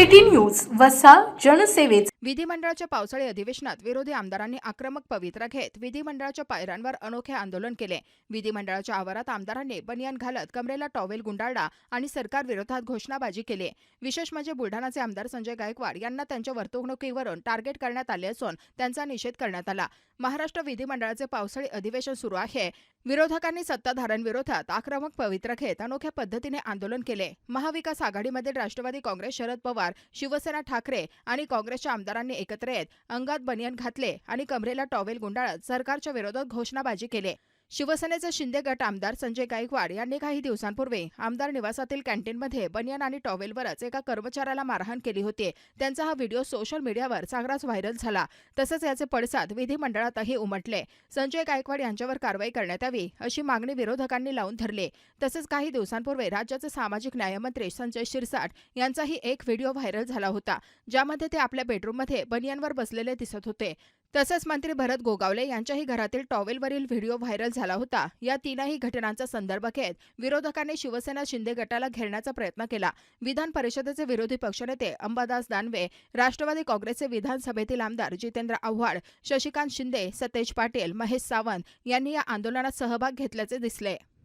City news वसा जनसेवेच विधिमंडळाच्या पावसाळी अधिवेशनात विरोधी आमदारांनी आक्रमक पवित्रा घेत विधिमंडळाच्या पायऱ्यांवर अनोखे आंदोलन केले. विधिमंडळाच्या आवारात आमदारांनी बनियान घालत कमरेला टॉवेल गुंडाळला आणि सरकार विरोधात घोषणाबाजी केली. विशेष म्हणजे बुलढाणाचे आमदार संजय गायकवाड यांना त्यांच्या वर्तवणुकीवरून टार्गेट करण्यात आले असून त्यांचा निषेध करण्यात आला. महाराष्ट्र विधिमंडळाचे पावसाळी अधिवेशन सुरू आहे. विरोधकांनी सत्ताधाऱ्यांविरोधात आक्रमक पवित्रा घेत अनोख्या पद्धतीने आंदोलन केले. महाविकास आघाडीमधील राष्ट्रवादी काँग्रेस शरद पवार शिवसेना ठाकरे आणि काँग्रेसच्या आमदारांनी एकत्र येत अंगात बनियन घातले आणि कमरेला टॉवेल गुंडाळत सरकारच्या विरोधात घोषणाबाजी केली. शिवसेनेचे शिंदे गट आमदार संजय गायकवाड यांनी काही दिवसांपूर्वी आमदार निवासातील कॅन्टीनमध्ये बनियान आणि टॉवेलवरच एका कर्मचाऱ्याला मारहाण केली होती. त्यांचा हा व्हिडिओ सोशल मीडियावर चांगलाच व्हायरल झाला. तसंच याचे पडसाद विधिमंडळातही उमटले. संजय गायकवाड यांच्यावर कारवाई करण्यात यावी अशी मागणी विरोधकांनी लावून धरली. तसंच काही दिवसांपूर्वी राज्याचे सामाजिक न्यायमंत्री संजय शिरसाट यांचाही एक व्हिडिओ व्हायरल झाला होता ज्यामध्ये ते आपल्या बेडरूममध्ये बनियानवर बसलेले दिसत होते. तसंच मंत्री भरत गोगावले यांच्याही घरातील टॉवेलवरील व्हिडिओ व्हायरल झाला होता. या तीनही घटनांचा संदर्भ घेत विरोधकांनी शिवसेना शिंदे गटाला घेरण्याचा प्रयत्न केला. विधान परिषदेचे विरोधी पक्षनेते अंबादास दानवे राष्ट्रवादी काँग्रेसचे विधानसभेतील आमदार जितेंद्र आव्हाड शशिकांत शिंदे सतेज पाटील महेश सावंत यांनी या आंदोलनात सहभाग घेतल्याचे दिसले.